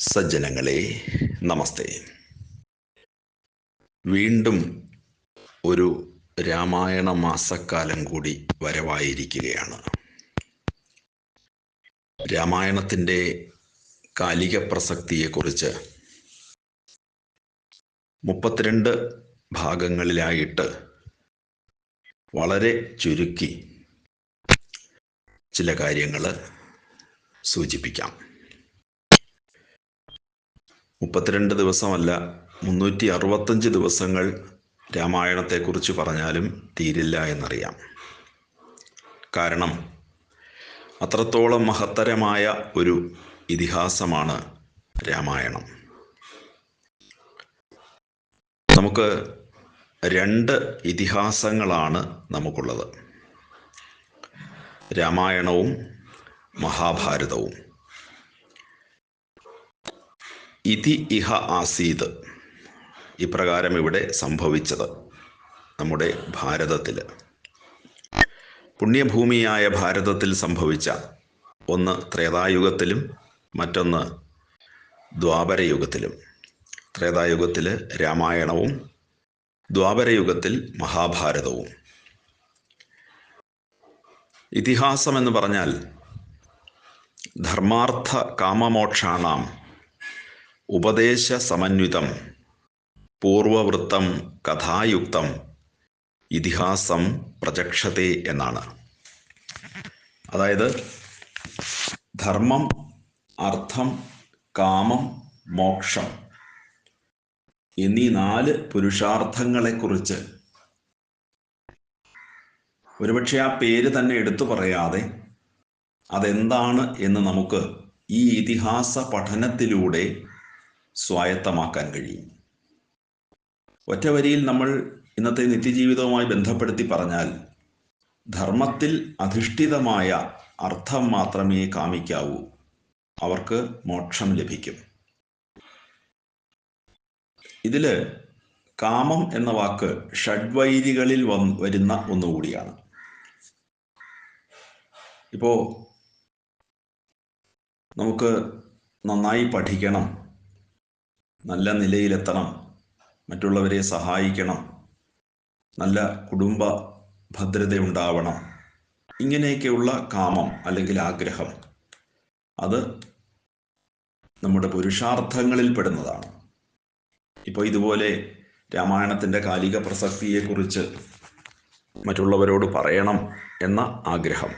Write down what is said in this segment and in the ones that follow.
സജ്ജനങ്ങളെ നമസ്തേ. വീണ്ടും ഒരു രാമായണ മാസക്കാലം കൂടി വരവായിരിക്കുകയാണ്. രാമായണത്തിന്റെ കാലിക പ്രസക്തിയെക്കുറിച്ച് മുപ്പത്തിരണ്ട് ഭാഗങ്ങളിലായിട്ട് വളരെ ചുരുക്കി ചില കാര്യങ്ങൾ സൂചിപ്പിക്കാം. മുപ്പത്തിരണ്ട് ദിവസമല്ല മുന്നൂറ്റി അറുപത്തഞ്ച് ദിവസങ്ങൾ രാമായണത്തെക്കുറിച്ച് പറഞ്ഞാലും തീരില്ല എന്നറിയാം. കാരണം അത്രത്തോളം മഹത്തരമായ ഒരു ഇതിഹാസമാണ് രാമായണം. നമുക്ക് രണ്ട് ഇതിഹാസങ്ങളാണ് നമുക്കുള്ളത്. രാമായണവും മഹാഭാരതവും. ഇതി ഇഹ ആസീത്. ഇപ്രകാരം ഇവിടെ സംഭവിച്ചത് നമ്മുടെ ഭാരതത്തിൽ പുണ്യഭൂമിയായ ഭാരതത്തിൽ സംഭവിച്ച ഒന്ന് ത്രേതായുഗത്തിലും മറ്റൊന്ന് ദ്വാപരയുഗത്തിലും. ത്രേതായുഗത്തിൽ രാമായണവും ദ്വാപരയുഗത്തിൽ മഹാഭാരതവും. ഇതിഹാസം എന്ന് പറഞ്ഞാൽ ധർമാർത്ഥ കാമമോക്ഷാണാം ഉപദേശ സമന്വിതം പൂർവവൃത്തം കഥായുക്തം ഇതിഹാസം പ്രചക്ഷത്തെ എന്നാണ്. അതായത് ധർമ്മം അർത്ഥം കാമം മോക്ഷം എന്നീ നാല് പുരുഷാർത്ഥങ്ങളെക്കുറിച്ച് ഒരുപക്ഷെ ആ പേര് തന്നെ എടുത്തു പറയാതെ അതെന്താണ് എന്ന് നമുക്ക് ഈ ഇതിഹാസ പഠനത്തിലൂടെ സ്വായത്തമാക്കാൻ കഴിയും. ഒറ്റ വരിയിൽ നമ്മൾ ഇന്നത്തെ നിത്യജീവിതവുമായി ബന്ധപ്പെടുത്തി പറഞ്ഞാൽ ധർമ്മത്തിൽ അധിഷ്ഠിതമായ അർത്ഥം മാത്രമേ കാമിക്കാവൂ. അവർക്ക് മോക്ഷം ലഭിക്കും. ഇതിൽ കാമം എന്ന വാക്ക് ഷഡ്വൈരികളിൽ വന്ന് വരുന്ന ഒന്നുകൂടിയാണ്. ഇപ്പോ നമുക്ക് നന്നായി പഠിക്കണം. നല്ല നിലയിലെത്തണം. മറ്റുള്ളവരെ സഹായിക്കണം. നല്ല കുടുംബ ഭദ്രത ഉണ്ടാവണം ഇങ്ങനെയൊക്കെയുള്ള കാമം അല്ലെങ്കിൽ ആഗ്രഹം അത് നമ്മുടെ പുരുഷാർത്ഥങ്ങളിൽ പെടുന്നതാണ്. ഇപ്പോൾ ഇതുപോലെ രാമായണത്തിന്റെ കാലിക പ്രസക്തിയെക്കുറിച്ച് മറ്റുള്ളവരോട് പറയണം എന്ന ആഗ്രഹം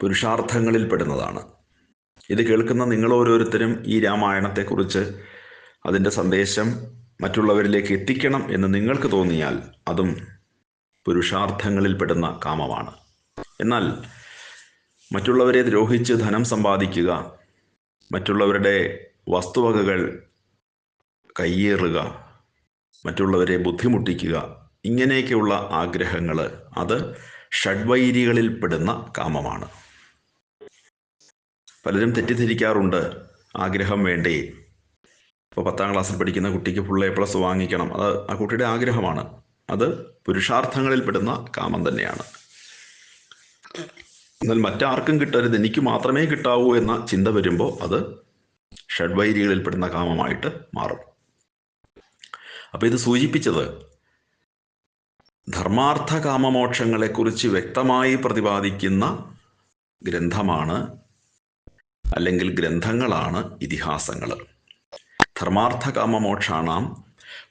പുരുഷാർത്ഥങ്ങളിൽ പെടുന്നതാണ്. ഇത് കേൾക്കുന്ന നിങ്ങൾ ഓരോരുത്തരും ഈ രാമായണത്തെക്കുറിച്ച് അതിന്റെ സന്ദേശം മറ്റുള്ളവരിലേക്ക് എത്തിക്കണം എന്ന് നിങ്ങൾക്ക് തോന്നിയാൽ അതും പുരുഷാർത്ഥങ്ങളിൽ പെടുന്ന കാമമാണ്. എന്നാൽ മറ്റുള്ളവരെ ദ്രോഹിച്ച് ധനം സമ്പാദിക്കുക മറ്റുള്ളവരുടെ വസ്തുവകകൾ കയ്യേറുക മറ്റുള്ളവരെ ബുദ്ധിമുട്ടിക്കുക ഇങ്ങനെയൊക്കെയുള്ള ആഗ്രഹങ്ങൾ അത് ഷഡ്വൈരികളിൽ പെടുന്ന കാമമാണ്. പലരും തെറ്റിദ്ധരിക്കാറുണ്ട് ആഗ്രഹം വേണ്ടേ? ഇപ്പോൾ പത്താം ക്ലാസ്സിൽ പഠിക്കുന്ന കുട്ടിക്ക് ഫുൾ എ പ്ലസ് വാങ്ങിക്കണം. അത് ആ കുട്ടിയുടെ ആഗ്രഹമാണ്. അത് പുരുഷാർത്ഥങ്ങളിൽ പെടുന്ന കാമം തന്നെയാണ്. എന്നാൽ മറ്റാർക്കും കിട്ടരുത്. എനിക്ക് മാത്രമേ കിട്ടാവൂ എന്ന ചിന്ത വരുമ്പോൾ അത് ഷഡ്വൈരികളിൽ പെടുന്ന കാമമായിട്ട് മാറും. അപ്പോൾ ഇത് സൂചിപ്പിച്ചത് ധർമാർത്ഥ കാമമോക്ഷങ്ങളെക്കുറിച്ച് വ്യക്തമായി പ്രതിപാദിക്കുന്ന ഗ്രന്ഥമാണ് അല്ലെങ്കിൽ ഗ്രന്ഥങ്ങളാണ് ഇതിഹാസങ്ങൾ. ധർമാർത്ഥകാമമോക്ഷാണാം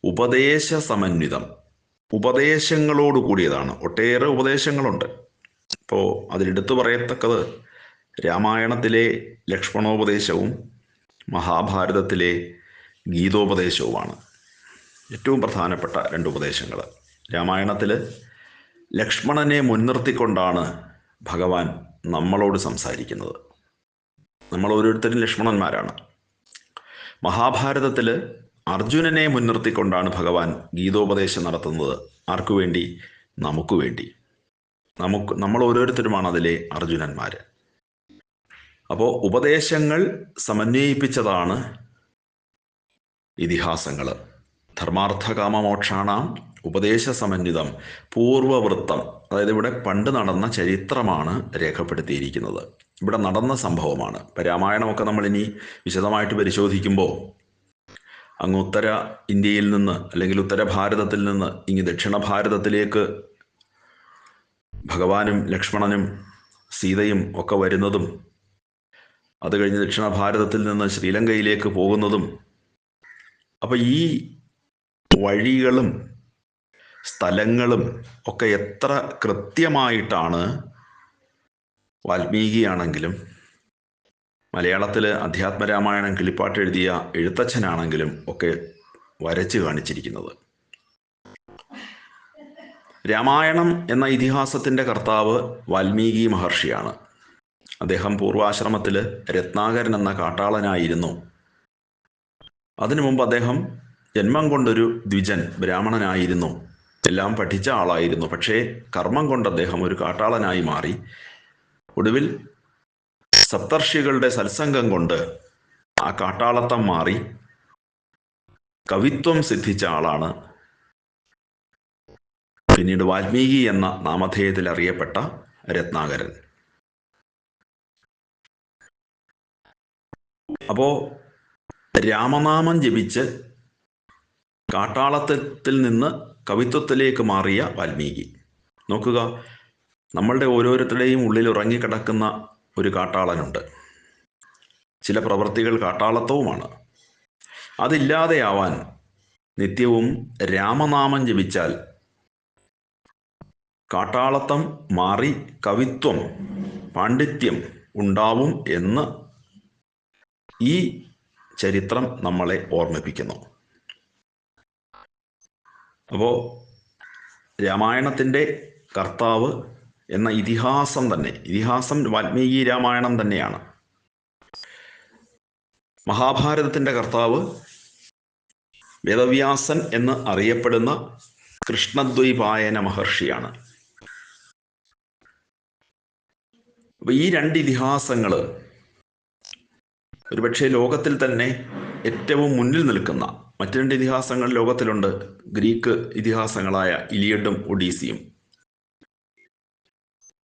ഉപദേശ സമന്വിതം ഉപദേശങ്ങളോട് കൂടിയതാണ്. ഒട്ടേറെ ഉപദേശങ്ങളുണ്ട്. ഇപ്പോൾ അതിലെടുത്തു പറയത്തക്കത് രാമായണത്തിലെ ലക്ഷ്മണോപദേശവും മഹാഭാരതത്തിലെ ഗീതോപദേശവുമാണ്. ഏറ്റവും പ്രധാനപ്പെട്ട രണ്ട് ഉപദേശങ്ങൾ. രാമായണത്തിൽ ലക്ഷ്മണനെ മുൻനിർത്തിക്കൊണ്ടാണ് ഭഗവാൻ നമ്മളോട് സംസാരിക്കുന്നത്. നമ്മൾ ഓരോരുത്തരും ലക്ഷ്മണന്മാരാണ്. മഹാഭാരതത്തിൽ അർജുനനെ മുൻനിർത്തിക്കൊണ്ടാണ് ഭഗവാൻ ഗീതോപദേശം നടത്തുന്നത്. ആർക്കു വേണ്ടി? നമുക്ക് വേണ്ടി. നമുക്ക് നമ്മൾ ഓരോരുത്തരുമാണ് അതിലെ അർജുനന്മാർ അപ്പോൾ ഉപദേശങ്ങൾ സമന്വയിപ്പിച്ചതാണ് ഇതിഹാസങ്ങൾ ധർമാർത്ഥകാമമോക്ഷാണാം ഉപദേശ സമന്വിതം പൂർവവൃത്തം. അതായത് ഇവിടെ പണ്ട് നടന്ന ചരിത്രമാണ് രേഖപ്പെടുത്തിയിരിക്കുന്നത്. ഇവിടെ നടന്ന സംഭവമാണ്. രാമായണമൊക്കെ നമ്മൾ ഇനി വിശദമായിട്ട് പരിശോധിക്കുമ്പോൾ അങ്ങ് ഉത്തര ഇന്ത്യയിൽ നിന്ന് അല്ലെങ്കിൽ ഉത്തര ഭാരതത്തിൽ നിന്ന് ഇങ്ങ് ദക്ഷിണ ഭാരതത്തിലേക്ക് ഭഗവാനും ലക്ഷ്മണനും സീതയും ഒക്കെ വരുന്നതും അത് കഴിഞ്ഞ് ദക്ഷിണ ഭാരതത്തിൽ നിന്ന് ശ്രീലങ്കയിലേക്ക് പോകുന്നതും അപ്പം ഈ വഴികളും സ്ഥലങ്ങളും ഒക്കെ എത്ര കൃത്യമായിട്ടാണ് വാൽമീകിയാണെങ്കിലും മലയാളത്തിൽ അധ്യാത്മരാമായണം കിളിപ്പാട്ട് എഴുതിയ എഴുത്തച്ഛനാണെങ്കിലും ഒക്കെ വരച്ച് കാണിച്ചിരിക്കുന്നത്. രാമായണം എന്ന ഇതിഹാസത്തിന്റെ കർത്താവ് വാൽമീകി മഹർഷിയാണ്. അദ്ദേഹം പൂർവാശ്രമത്തിൽ രത്നാകരൻ എന്ന കാട്ടാളനായിരുന്നു. അതിനു മുമ്പ് അദ്ദേഹം ജന്മം കൊണ്ടൊരു ദ്വിജൻ ബ്രാഹ്മണനായിരുന്നു. എല്ലാം പഠിച്ച ആളായിരുന്നു. പക്ഷേ കർമ്മം കൊണ്ട് അദ്ദേഹം ഒരു കാട്ടാളനായി മാറി. ഒടുവിൽ സപ്തർഷികളുടെ സത്സംഗം കൊണ്ട് ആ കാട്ടാളത്തം മാറി കവിത്വം സിദ്ധിച്ച ആളാണ് പിന്നീട് വാൽമീകി എന്ന നാമധേയത്തിൽ അറിയപ്പെട്ട രത്നാകരൻ. അപ്പോ രാമനാമം ജപിച്ച് കാട്ടാളത്തിൽ നിന്ന് കവിത്വത്തിലേക്ക് മാറിയ വാൽമീകി. നോക്കുക നമ്മളുടെ ഓരോരുത്തരുടെയും ഉള്ളിൽ ഉറങ്ങിക്കിടക്കുന്ന ഒരു കാട്ടാളനുണ്ട്. ചില പ്രവൃത്തികൾ കാട്ടാളത്വവുമാണ്. അതില്ലാതെയാവാൻ നിത്യവും രാമനാമം ജപിച്ചാൽ കാട്ടാളത്തം മാറി കവിത്വം പാണ്ഡിത്യം ഉണ്ടാവും എന്ന് ഈ ചരിത്രം നമ്മളെ ഓർമ്മിപ്പിക്കുന്നു. അപ്പോൾ രാമായണത്തിന്റെ കർത്താവ് എന്ന ഇതിഹാസം തന്നെ. ഇതിഹാസം വാൽമീകി രാമായണം തന്നെയാണ്. മഹാഭാരതത്തിന്റെ കർത്താവ് വേദവ്യാസൻ എന്ന് അറിയപ്പെടുന്ന കൃഷ്ണദ്വൈപായന മഹർഷിയാണ്. ഈ രണ്ട് ഇതിഹാസങ്ങൾ ഒരുപക്ഷെ ലോകത്തിൽ തന്നെ ഏറ്റവും മുന്നിൽ നിൽക്കുന്ന മറ്റു രണ്ട് ഇതിഹാസങ്ങൾ ലോകത്തിലുണ്ട്. ഗ്രീക്ക് ഇതിഹാസങ്ങളായ ഇലിയഡും ഒഡീസിയും.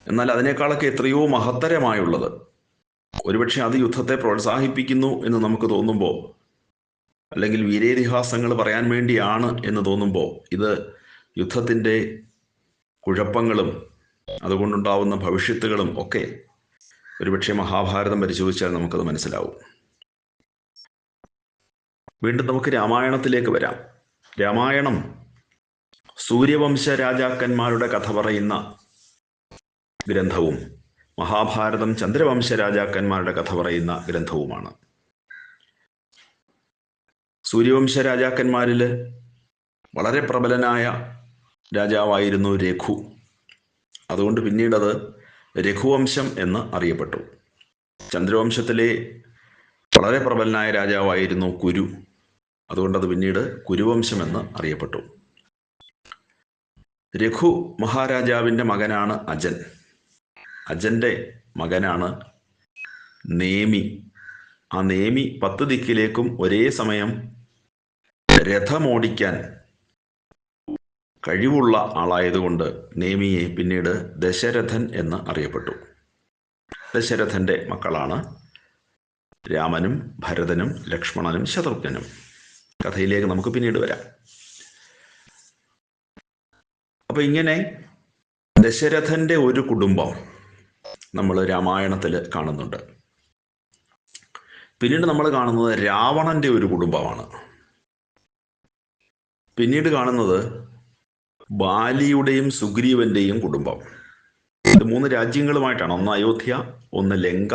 എന്നാൽ അതിനേക്കാളൊക്കെ എത്രയോ മഹത്തരമായുള്ളത്. ഒരുപക്ഷെ അത് യുദ്ധത്തെ പ്രോത്സാഹിപ്പിക്കുന്നു എന്ന് നമുക്ക് തോന്നുമ്പോൾ അല്ലെങ്കിൽ വീരേതിഹാസങ്ങൾ പറയാൻ വേണ്ടിയാണ് എന്ന് തോന്നുമ്പോൾ ഇത് യുദ്ധത്തിന്റെ കുഴപ്പങ്ങളും അതുകൊണ്ടുണ്ടാവുന്ന ഭവിഷ്യത്തുകളും ഒക്കെ ഒരുപക്ഷെ മഹാഭാരതം പരിശോധിച്ചാൽ നമുക്കത് മനസ്സിലാവും. വീണ്ടും നമുക്ക് രാമായണത്തിലേക്ക് വരാം. രാമായണം സൂര്യവംശ രാജാക്കന്മാരുടെ കഥ പറയുന്ന ഗ്രന്ഥവും. മഹാഭാരതം ചന്ദ്രവംശ രാജാക്കന്മാരുടെ കഥ പറയുന്ന ഗ്രന്ഥവുമാണ്. സൂര്യവംശ രാജാക്കന്മാരിൽ വളരെ പ്രബലനായ രാജാവായിരുന്നു രഘു. അതുകൊണ്ട് പിന്നീടത് രഘുവംശം എന്ന് അറിയപ്പെട്ടു. ചന്ദ്രവംശത്തിലെ വളരെ പ്രബലനായ രാജാവായിരുന്നു കുരു. അതുകൊണ്ടത് പിന്നീട് കുരുവംശം എന്ന് അറിയപ്പെട്ടു. രഘു മഹാരാജാവിന്റെ മകനാണ് അജൻ. അജന്റെ മകനാണ് നേമി. ആ നേമി പത്ത് ദിക്കിലേക്കും ഒരേ സമയം രഥമോടിക്കാൻ കഴിവുള്ള ആളായതുകൊണ്ട് നേമിയെ പിന്നീട് ദശരഥൻ എന്ന് അറിയപ്പെട്ടു. ദശരഥന്റെ മക്കളാണ് രാമനും ഭരതനും ലക്ഷ്മണനും ശത്രുഘ്നനും. കഥയിലേക്ക് നമുക്ക് പിന്നീട് വരാം. അപ്പൊ ഇങ്ങനെ ദശരഥന്റെ ഒരു കുടുംബം നമ്മൾ രാമായണത്തിൽ കാണുന്നുണ്ട്. പിന്നീട് നമ്മൾ കാണുന്നത് രാവണന്റെ ഒരു കുടുംബമാണ്. പിന്നീട് കാണുന്നത് ബാലിയുടെയും സുഗ്രീവന്റെയും കുടുംബം. ഇത് മൂന്ന് രാജ്യങ്ങളുമായിട്ടാണ്. ഒന്ന് അയോധ്യ ഒന്ന് ലങ്ക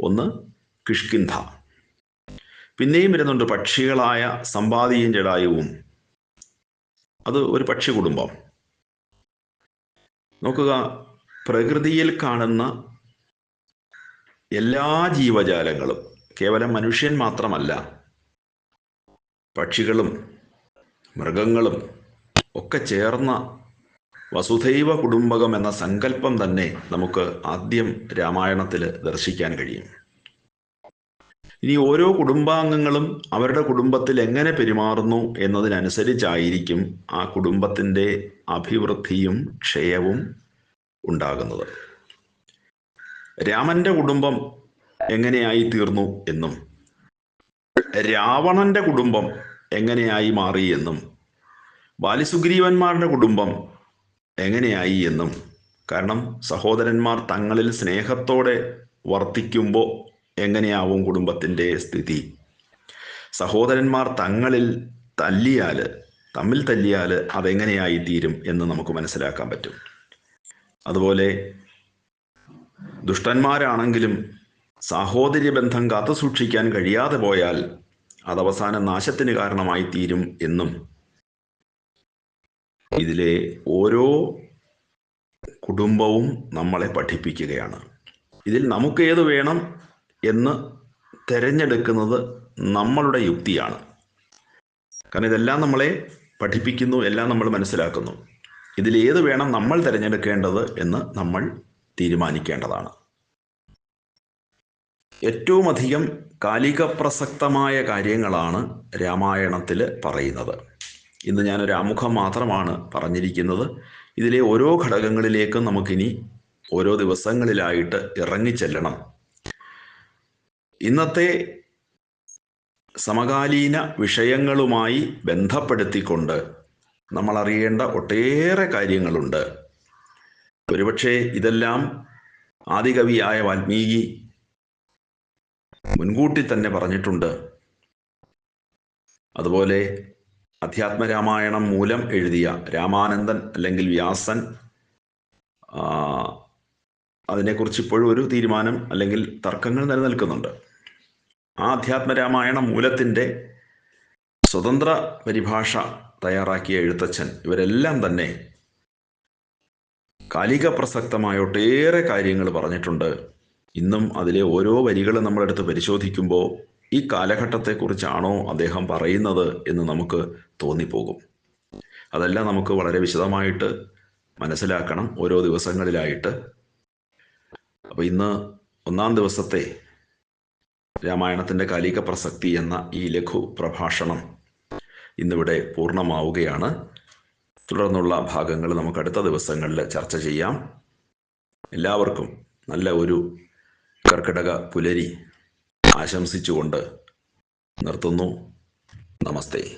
ഒന്ന് കിഷ്കിന്ധ. പിന്നെയും വരുന്നുണ്ട് പക്ഷികളായ സമ്പാദിയും ജടായുവും അത് ഒരു പക്ഷി കുടുംബം. നോക്കുക പ്രകൃതിയിൽ കാണുന്ന എല്ലാ ജീവജാലങ്ങളും കേവലം മനുഷ്യൻ മാത്രമല്ല പക്ഷികളും മൃഗങ്ങളും ഒക്കെ ചേർന്ന വസുധൈവ കുടുംബകം എന്ന സങ്കല്പം തന്നെ നമുക്ക് ആദ്യം രാമായണത്തിൽ ദർശിക്കാൻ കഴിയും. ഇനി ഓരോ കുടുംബാംഗങ്ങളും അവരുടെ കുടുംബത്തിൽ എങ്ങനെ പെരുമാറുന്നു എന്നതിനനുസരിച്ചായിരിക്കും ആ കുടുംബത്തിന്റെ അഭിവൃദ്ധിയും ക്ഷയവും ഉണ്ടാകുന്നത്. രാമന്റെ കുടുംബം എങ്ങനെയായി തീർന്നു എന്നും രാവണന്റെ കുടുംബം എങ്ങനെയായി മാറി എന്നും ബാലിസുഗ്രീവന്മാരുടെ കുടുംബം എങ്ങനെയായി എന്നും കാരണം സഹോദരന്മാർ തങ്ങളിൽ സ്നേഹത്തോടെ വർത്തിക്കുമ്പോൾ എങ്ങനെയാവും കുടുംബത്തിന്റെ സ്ഥിതി? സഹോദരന്മാർ തങ്ങളിൽ തല്ലിയാൽ തമ്മിൽ തല്ലിയാൽ അതെങ്ങനെയായി തീരും എന്ന് നമുക്ക് മനസ്സിലാക്കാൻ പറ്റും. അതുപോലെ ദുഷ്ടന്മാരാണെങ്കിലും സാഹോദര്യ ബന്ധം കാത്തു സൂക്ഷിക്കാൻ കഴിയാതെ പോയാൽ അതവസാന നാശത്തിന് കാരണമായി തീരും എന്നും. ഇതിലെ ഓരോ കുടുംബവും നമ്മളെ പഠിപ്പിക്കുകയാണ്. ഇതിൽ നമുക്ക് ഏത് വേണം എന്ന് തിരഞ്ഞെടുക്കുന്നത് നമ്മളുടെ യുക്തിയാണ്. കാരണം ഇതെല്ലാം നമ്മളെ പഠിപ്പിക്കുന്നു എല്ലാം നമ്മൾ മനസ്സിലാക്കുന്നു. ഇതിൽ ഏത് വേണം നമ്മൾ തിരഞ്ഞെടുക്കേണ്ടത് എന്ന് നമ്മൾ തീരുമാനിക്കേണ്ടതാണ്. ഏറ്റവും അധികം കാലിക പ്രസക്തമായ കാര്യങ്ങളാണ് രാമായണത്തിൽ പറയുന്നത്. ഇന്ന് ഞാനൊരു ആമുഖം മാത്രമാണ് പറഞ്ഞിരിക്കുന്നത്. ഇതിലെ ഓരോ ഘടകങ്ങളിലേക്കും നമുക്കിനി ഓരോ ദിവസങ്ങളിലായിട്ട് ഇറങ്ങിച്ചെല്ലണം. ഇന്നത്തെ സമകാലീന വിഷയങ്ങളുമായി ബന്ധപ്പെടുത്തിക്കൊണ്ട് നമ്മൾ അറിയേണ്ട ഒട്ടേറെ കാര്യങ്ങളുണ്ട്. ഒരുപക്ഷെ ഇതെല്ലാം ആദികവിയായ വാൽമീകി മുൻകൂട്ടി തന്നെ പറഞ്ഞിട്ടുണ്ട്. അതുപോലെ അധ്യാത്മരാമായണം മൂലം എഴുതിയ രാമാനന്ദൻ അല്ലെങ്കിൽ വ്യാസൻ അതിനെക്കുറിച്ച് ഇപ്പോഴും ഒരു തീരുമാനം അല്ലെങ്കിൽ തർക്കങ്ങൾ നിലനിൽക്കുന്നുണ്ട്. ആ അധ്യാത്മരാമായണ മൂലത്തിന്റെ സ്വതന്ത്ര പരിഭാഷ തയ്യാറാക്കിയ എഴുത്തച്ഛൻ. ഇവരെല്ലാം തന്നെ കാലിക പ്രസക്തമായ ഒട്ടേറെ കാര്യങ്ങൾ പറഞ്ഞിട്ടുണ്ട്. ഇന്നും അതിലെ ഓരോ വരികളും നമ്മളെടുത്ത് പരിശോധിക്കുമ്പോൾ ഈ കാലഘട്ടത്തെക്കുറിച്ചാണോ അദ്ദേഹം പറയുന്നത് എന്ന് നമുക്ക് തോന്നിപ്പോകും. അതെല്ലാം നമുക്ക് വളരെ വിശദമായിട്ട് മനസ്സിലാക്കണം ഓരോ ദിവസങ്ങളിലായിട്ട്. അപ്പോൾ ഇന്ന് ഒന്നാം ദിവസത്തെ രാമായണത്തിന്റെ കാലിക പ്രസക്തി എന്ന ഈ ലഘു പ്രഭാഷണം ഇന്നിവിടെ പൂർണമാവുകയാണ്. തുടർന്നുള്ള ഭാഗങ്ങൾ നമുക്ക് അടുത്ത ദിവസങ്ങളിൽ ചർച്ച ചെയ്യാം. എല്ലാവർക്കും നല്ല ഒരു കർക്കിടക പുലരി ആശംസിച്ചുകൊണ്ട് നിർത്തുന്നു. നമസ്തേ.